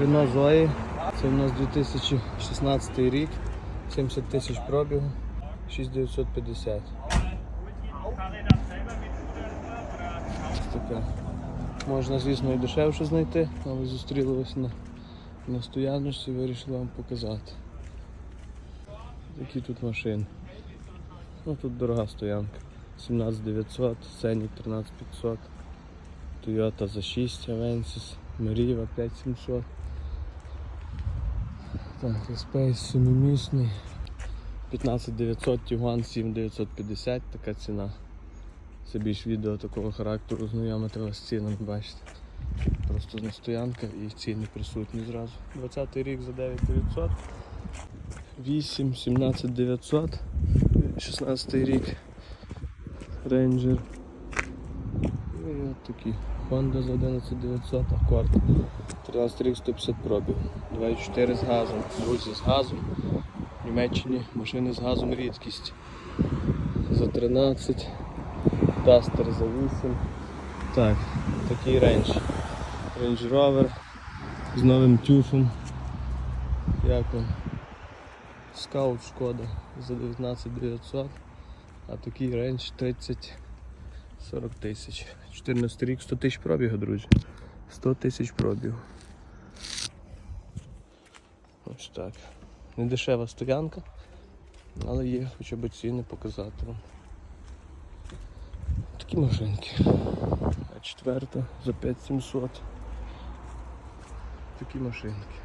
Рено Зої. Це у нас 2016 рік. 70 тисяч пробігу. 6950. Ось така. Можна, звісно, і дешевше знайти, але зустрілися на, на стояночці вирішили вам показати. Які тут машини. Ну тут дорога стоянка. 17900, Сенік 13500, Toyota за 6, Avensis, Meriva 5700. Так, Space семимісний. 15900, Tiguan 7950, така ціна. Це більш відео такого характеру, знайомити вас з цінами, бачите. Просто на стоянка і ціни присутні зразу. 20 й рік за 9900. 8, 17 900, 16 рік Ranger. І от такі. Honda за 11 900, акорд. 13 рік 150 пробіг. 24 з газом. Друзі з газом. В Німеччині машини з газом рідкість. За 13. Duster за 8. Так, такий рейндж. Range Rover з новим тюфом. Як він? Скаут шкода за 19 900, а такий рейндж 30 40 тисяч. 14 рік 100 тисяч пробігу, друзі. 100 тисяч пробігу. Ось так. Не дешева стоянка, але є хоча б ціни показати вам. Такі машинки. А четверта за 5700. Такі машинки.